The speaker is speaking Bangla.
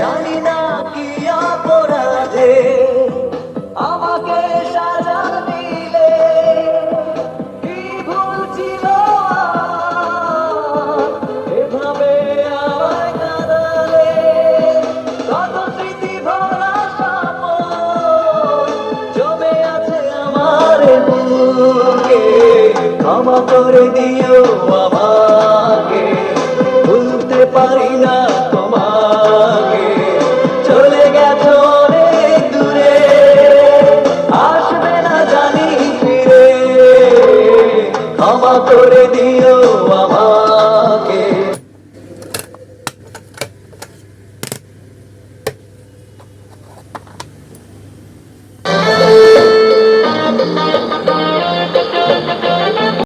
জানি না কি অপরাধে আমাকে সাজা দিলে। কি ভুল ছিল? এভাবে আমায় কত স্মৃতি ভরা জমে আছে আমার বুকে। ক্ষমা করে দিও আমাকে। ভুলতে পারি না ক্ষমা করে দিও আমাকে